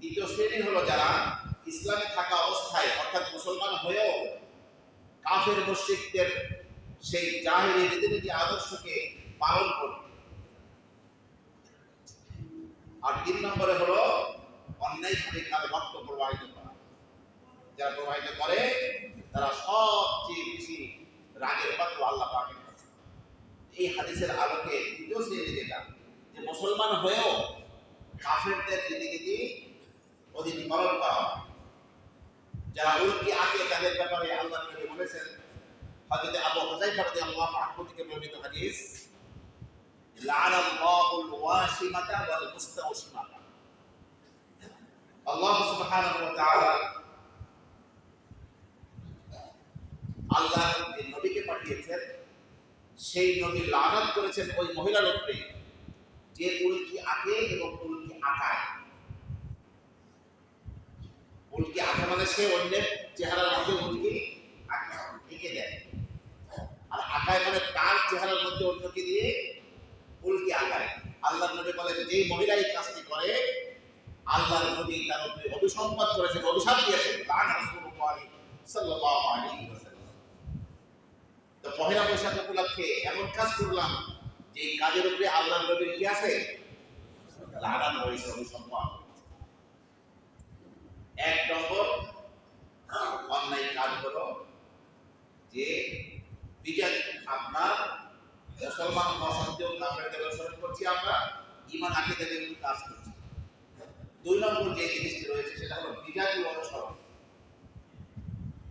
দ্বিতীয় শ্রেণি হলো যারা ইসলামে থাকা অবস্থায়, অর্থাৎ মুসলমান হয়েও কাফের মুশরিকদের সেই জাহিরি রীতিনীতি আদর্শকে পালন করে আর তিন নম্বরে হলো অন্যায়ভাবে কারও রক্ত প্রবাহিত করা যারা প্রবাহিত করে, তারা সবচেয়ে বেশি রাগের পাত্র আল্লাহ পাকের। এই হাদিসের আলোকে দ্বিতীয় শ্রেণি যেটা, যে মুসলমান হয়েও কাফেরদের রীতিনীতি অধীন পালন করা হয়। যারা উল্কি আঁকে তাদের ব্যাপারে আল্লাহ নবী বলেছেন, হযরত আবু হুযায়ফা রাদিয়াল্লাহু আনহু থেকে বর্ণিত হাদিস, লা'নাল্লাহুল ওয়াসিমাতা ওয়াল মুস্তাওসিমাতা আল্লাহ সুবহানাহু ওয়া তাআলা আল্লাহ যে নবীকে পাঠিয়েছেন, সেই নবী লানত করেছেন ওই মহিলার উপরে যে উল্কি আঁকে এবং উল্কি আঁকায় উল্কি আঁকা মানে সে অন্যের চেহারার মধ্যে উল্কি আঁকা এঁকে দেয়। আর আঁকায় মানে তার চেহারার মধ্যে অন্যকে দিয়ে উল্কি আঁকায় আল্লাহ নবী বলেন, যেই মহিলা এই কাজটি করে আল্লাহ নবী তার উপরে অভিসম্পাদ করেছেন অভিশাপ দিয়েছেন রাসূলুল্লাহ সাল্লাল্লাহু আলাইহি পহেলা বৈশাখ উপলক্ষে এমন কাজ করলাম যে কাজের উপরে আল্লাহ নবীর কি আছে? লাগান হয়েছে অভিসম্পাদ এক নম্বর অন্যায় কাজ হলো যে বিজয় আপনার মুসলমান হওয়া সত্ত্বেও কাফেরদের অনুসরণ করছি আমরা ইমান বিরুদ্ধে কাজ করছি। দুই নম্বর যে জিনিসটি রয়েছে, সেটা হলো বিজাতি অনুসরণ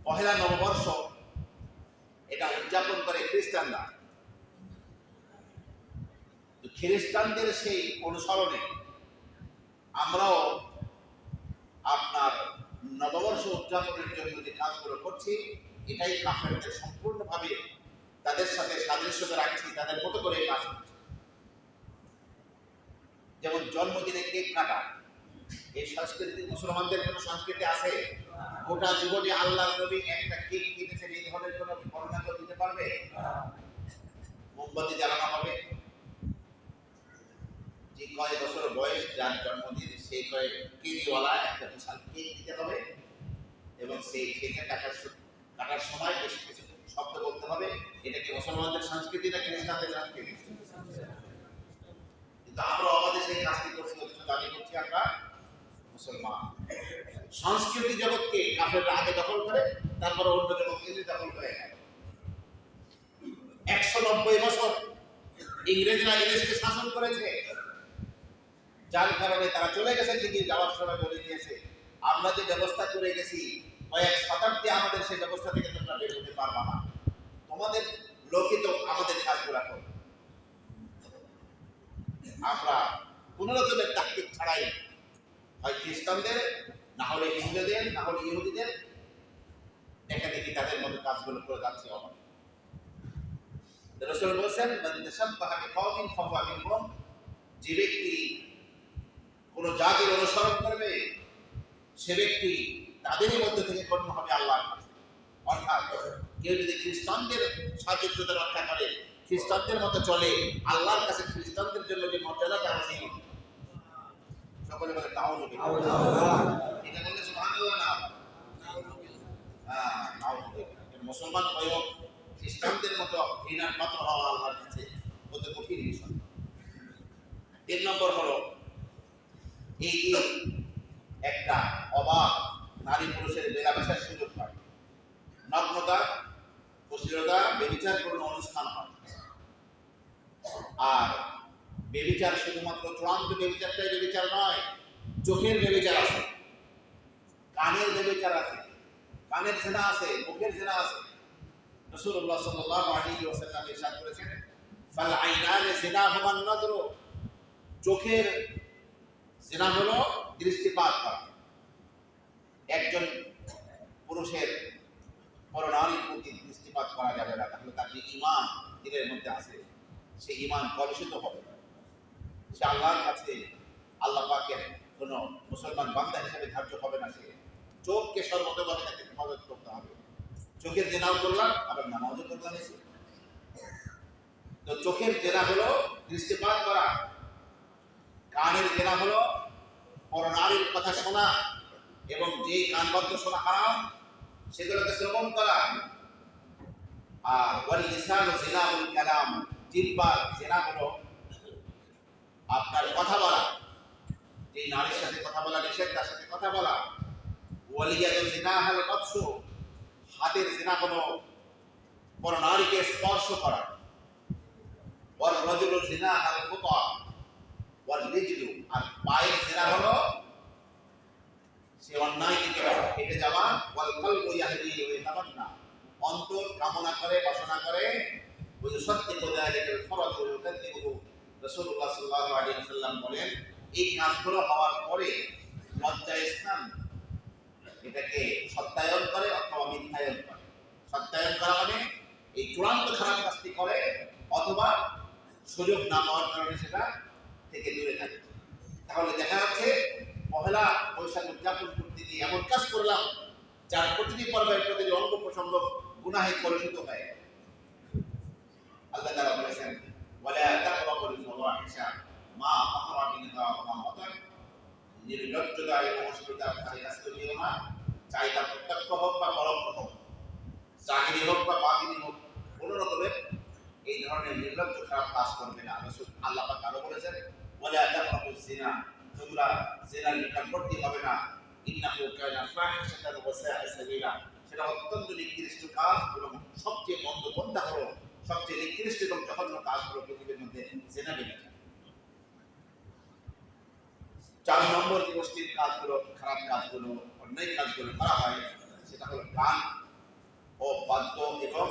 পহেলা নববর্ষ, এটা উদযাপন করে খ্রিস্টানরা। খ্রিস্টানদের সেই অনুসরণে আমরাও আপনার নববর্ষ উদযাপনের জন্য যে কাজগুলো করছি, এটাই কাফেরদের সম্পূর্ণভাবে তাদের সাথে সাদৃশ্যতা রাখছি, তাদের মতো করে কাজ যেমন জন্মদিনে কেক কাটা, এই সংস্কৃতি মুসলমানদের কোনো সংস্কৃতি আছে? গোটা জীবনে আল্লাহ নবী একটা কেক কিনেছেন এই ধরনের কোনো বর্ণনা কেউ দিতে পারবে? মোমবাতি জ্বালানো হবে। যে কয় বছর বয়স যার জন্মদিন সেই কয় কেজিওয়ালা একটা বিশাল কেক দিতে হবে এবং সেই কেকে কাটার কাটার সময় বেশি কিছু শব্দ বলতে হবে। এটা কি মুসলমানদের সংস্কৃতি না খ্রিস্টানদের সংস্কৃতি? কিন্তু আমরা আমাদের সেই কাজটি করছি, অথচ দাবি করছি আমরা মুসলমান। সংস্কৃতি জগৎকে কাফেররা আগে দখল করে, তারপরে অন্য জগৎকে দখল করে একশো নব্বই বছর ইংরেজরা ইংরেজকে শাসন করেছে। যার কারণে তারা চলে গেছে, ঠিকই যাওয়ার সময় বলে দিয়েছে। আমরা যে ব্যবস্থা করে গেছি, কয়েক শতাব্দী আমাদের সেই ব্যবস্থা থেকে তোমরা বের হতে পারবা না। তোমাদের লোকিত আমাদের কাজগুলা করবে আমরা কোন রকমের তাত্ত্বিক ছাড়াই হয় খ্রিস্টানদের, না হলে হিন্দুদের না হলে ইহুদিদের। দেখা দেখি তাদের মতো কাজগুলো করে যাচ্ছে রসুল বলছেন যে ব্যক্তি কোন জাতির অনুসরণ করবে সে ব্যক্তি তাদেরই মধ্যে থেকে গণ্য হবে আল্লাহর কাছে। অর্থাৎ কেউ যদি খ্রিস্টানদের সাহায্যতা রক্ষা করে খ্রিস্টানদের মতো চলে আল্লাহর কাছে খ্রিস্টানদের জন্য যে মর্যাদা তারা নেই সকলে বলে নাউজুবিল্লাহ এটা বললে সুবহানাল্লাহ না? হ্যাঁ, মুসলমান হয়েও খ্রিস্টানদের মতো ঘৃণার পাত্র হওয়া আল্লাহর কাছে কত কঠিন বিষয়। তিন নম্বর হলো এই একটা অবাক নারী পুরুষের মেলামেশার সুযোগ হয় নগ্নতা, অশ্লীলতা বেবিচার অনুষ্ঠান হয়। আর বেবিচার শুধুমাত্র চূড়ান্ত বেবিচারটাই বেবিচার নয়, চোখের বেবিচার আছে, কানের বেবিচার আছে, কানের জেনা আছে, মুখের জেনা আছে। রাসূলুল্লাহ সাল্লাল্লাহু আলাইহি ওয়াসাল্লাম ইরশাদ করেছেন, ফাল আইনানে জিনাহুমা নজর চোখের জেনা হলো দৃষ্টিপাত একজন পুরুষের পরনারীর প্রতি দৃষ্টিপাত করা যাবে না, তাহলে তার যে ইমান দিলের মধ্যে আছে সেই ইমান কলুষিত হবে। সে আল্লাহর কাছে আল্লাহ পাকের কোন মুসলমান বান্দা হিসেবে ধার্য হবে না সে। চোখকে সর্বতভাবে তাকে হেফাজত করতে হবে। চোখের জেনাও করলাম, আবার নামাজও করলাম এসে। তো চোখের জেনা হলো দৃষ্টিপাত করা। কানের জেনা হলো, পরনারীর কথা শোনা এবং যে কানবদ্ধ শোনা হারাম, সেগুলোকে শ্রবণ করা। আর ওয়াল লিসানু জিনাউল কালাম জিহ্বার জিনা হলো আপনার কথা বলা। যে নারীর সাথে কথা বলা, নিষেধ, তার সাথে কথা বলা। ওয়ালিয়াদু জিনা হাল নফসু হাতের জিনা হলো বড় নারীকে স্পর্শ করা। ওয়াল রাজুলু জিনা হাল ফুতা এই কাজগুলো হওয়ার পরে লজ্জা স্থান এটাকে সত্যায়ন করে অথবা মিথ্যায়ন করে। মানে এই চূড়ান্ত করে, অথবা সুযোগ না পাওয়ার কারণে সেটা থেকে দূরে থাকে। তাহলে দেখা যাচ্ছে পহেলা বৈশাখ উদযাপন করতে গিয়ে এমন কাজ করলাম, যার প্রতিটি পর্বের প্রতিটি অঙ্গ প্রসঙ্গ গুনাহে কলুষিত হয়। আল্লাহ তাআলা বলেছেন আহরা মিনহা ওয়া মা বাতান। নির্লজ্জতা এবং না চাই তা প্রত্যক্ষ হোক বা পরোক্ষ হোক জাহিরি হোক বা বাতিনি হোক, কোনো রকমের এই ধরনের নির্লজ্জ খারাপ কাজ করবে না। আল্লাহ পাক আরও বলেছেন ওয়ালা তাকরাবুজ জিনা তোমরা জিনার নিকটবর্তী হবে না ইন্নাহু কানা ফাহিশাতান ওয়া সাআ সেটা অত্যন্ত নিকৃষ্ট কাজ এবং সবচেয়ে মন্দ পন্থা হলো সবচেয়ে নিকৃষ্ট এবং জঘন্য কাজ হলো পৃথিবীর মধ্যে জেনা বেনা চার নম্বর গোষ্ঠীর কাজগুলো, খারাপ কাজগুলো, অন্যায় কাজগুলো করা হয়, সেটা হলো গান ও বাদ্য এবং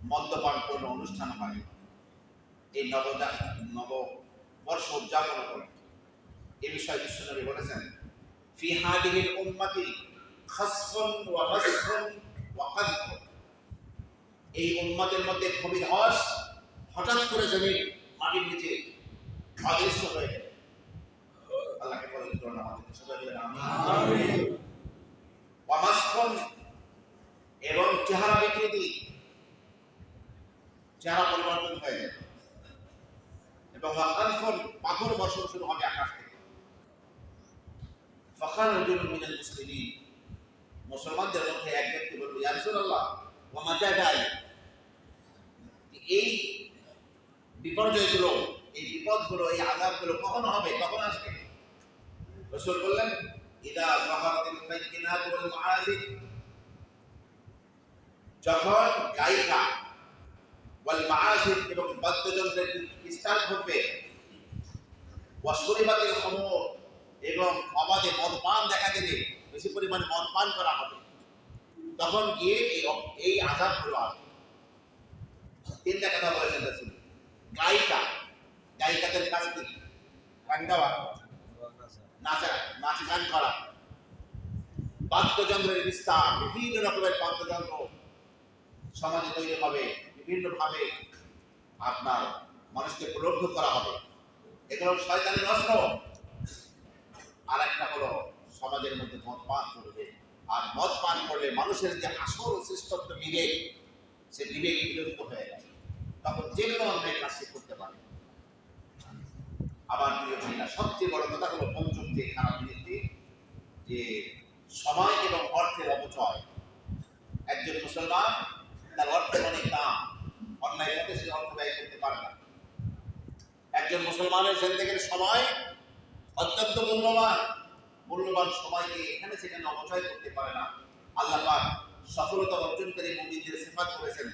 মদ্যপানপূর্ণ অনুষ্ঠান হয়। এই নবজা নববর্ষ উদযাপন করে এ বিষয়ে বিশ্বনবী বলেছেন ফি হাদিহিল উম্মতি খাসফুন ওয়া মাসফুন ওয়া এই উম্মতের মধ্যে খুবই ধস হঠাৎ করে জমিন মাটির নিচে অদৃশ্য হয়ে গেল আল্লাহকে পবিত্র নাম সবাই বলেন আমিন। ওয়া মাসফুন এবং চেহারা বিকৃতি চেহারা পরিবর্তন হয়ে যাবে এবং আনফল পাথর বর্ষণ শুরু হবে আকাশ থেকে। ফখান রজুল মিনাল মুসলিমিন। মুসলমানদের মধ্যে এক ব্যক্তি বলল, ইয়া রাসূলুল্লাহ, ওয়া মাতা দাই এই বিপর্যয়গুলো, এই বিপদগুলো, এই আযাবগুলো কখন হবে, কখন আসবে? রাসূল বললেন, ইদা যাহারাতিল বাইকিনাত ওয়াল মাআসিফ যখন গায়িকা এবং বাদ্যযন্ত্রের বিস্তার ঘটবে। এবং অবাধে মদপান দেখা বেশি পরিমাণে মদপান করা হবে। তখন গিয়ে এই তিনটা কথা বলেছেন গায়িকা। গায়িকাদের কাজ গান গাওয়া। নাচা। নাচ গান করা। বাদ্যযন্ত্রের বিস্তার, বিভিন্ন রকমের বাদ্যযন্ত্র সমাজে তৈরি হবে। বিভিন্নভাবে আপনার মানুষকে প্রলুব্ধ করা হবে। এগুলো শয়তানের অস্ত্র। আর একটা হলো সমাজের মধ্যে মদ পান করবে। আর মদ পান করলে মানুষের যে আসল শ্রেষ্ঠত্ব বিবেক, সে বিবেক বিরক্ত হয়ে যাবে তখন যে কোনো অন্যায় কাজ করতে পারে। আবার প্রিয় ভাইরা, সবচেয়ে বড় কথা হলো পঞ্চম যে খারাপ জিনিসটি, যে সময় এবং অর্থের অপচয়। একজন মুসলমান তার অর্থের অনেক দাম অন্যায় পথে সে অর্থ ব্যয় করতে পারে না একজন মুসলমানের জিন্দেগির সময় অত্যন্ত মূল্যবান। মূল্যবান সময়কে এখানে সেখানে অপচয় করতে পারে না। আল্লাহ পাক সফলতা অর্জনকারী মুমিনদের সিফাত করেছেন।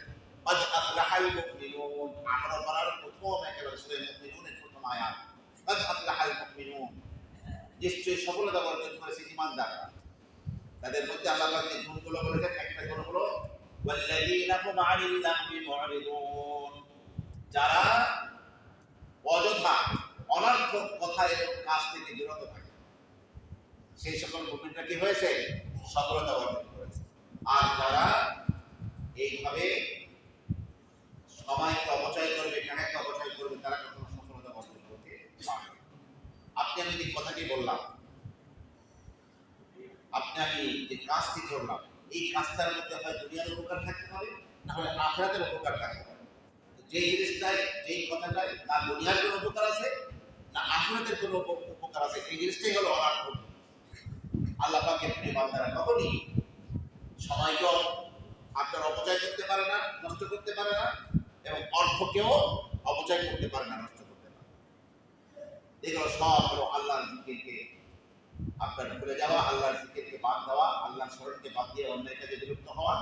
তাদের মধ্যে আল্লাহ যারা এবং কাজ থেকে বিরত থাকে। সেই সকল মুমিনরা কি হয়েছে? সফলতা অর্জন করেছে। আর যারা এইভাবে সময়কে অপচয় করবে টাকাকে অপচয় করবে, তারা কখনো সফলতা অর্জন করতে পারবে আপনি আমি যে কথাটি বললাম, আপনি আমি যে কাজটি করলাম, এই কাজটার মধ্যে হয় দুনিয়ার উপকার থাকতে হবে, না হলে আখরাতের উপকার থাকতে হবে। যেই জিনিসটায়, যেই কথাটায়, তার দুনিয়ার কোনো উপকার আছে? না, আখরাতের কোনো উপকার আছে এই জিনিসটাই হলো অনার্থ আল্লাহ পাকের প্রিয় বান্দারা কখনই সময়কেও আপনার অপচয় করতে পারে না, নষ্ট করতে পারে না, এবং অর্থকেও অপচয় করতে পারে না, নষ্ট করতে পারে। এগুলো সব হলো আল্লাহর জিকিরকে আপনার ভুলে যাওয়া, আল্লাহর জিকিরকে বাদ দেওয়া, আল্লাহর স্মরণকে বাদ দিয়ে অন্যের কাজে বিরক্ত হওয়া